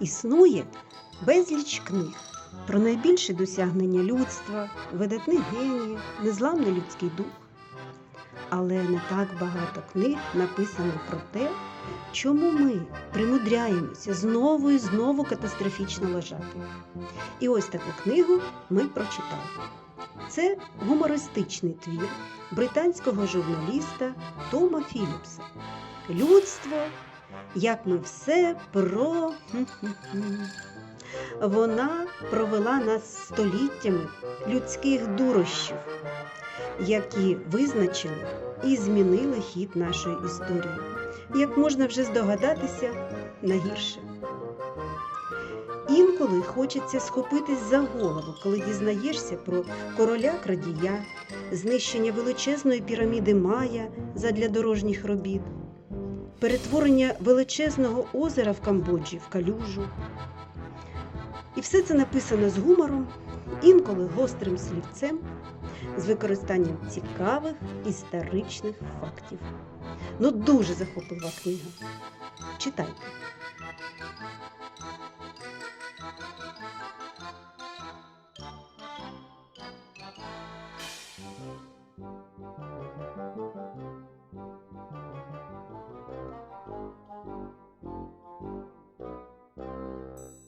Існує безліч книг про найбільші досягнення людства, видатних геніїв, незламний людський дух. Але не так багато книг написано про те, чому ми примудряємося знову і знову катастрофічно лежати. І ось таку книгу ми прочитали. Це гумористичний твір британського журналіста Тома Філіпса. Людство, як ми все про. Вона провела нас століттями людських дурощів, які визначили і змінили хід нашої історії. Як можна вже здогадатися, на гірше. Інколи хочеться схопитись за голову, коли дізнаєшся про короля крадія, знищення величезної піраміди Майя задля дорожніх робіт, перетворення величезного озера в Камбоджі в калюжу. І все це написано з гумором, інколи гострим слівцем, з використанням цікавих історичних фактів. Ну, дуже захоплива книга. Читайте.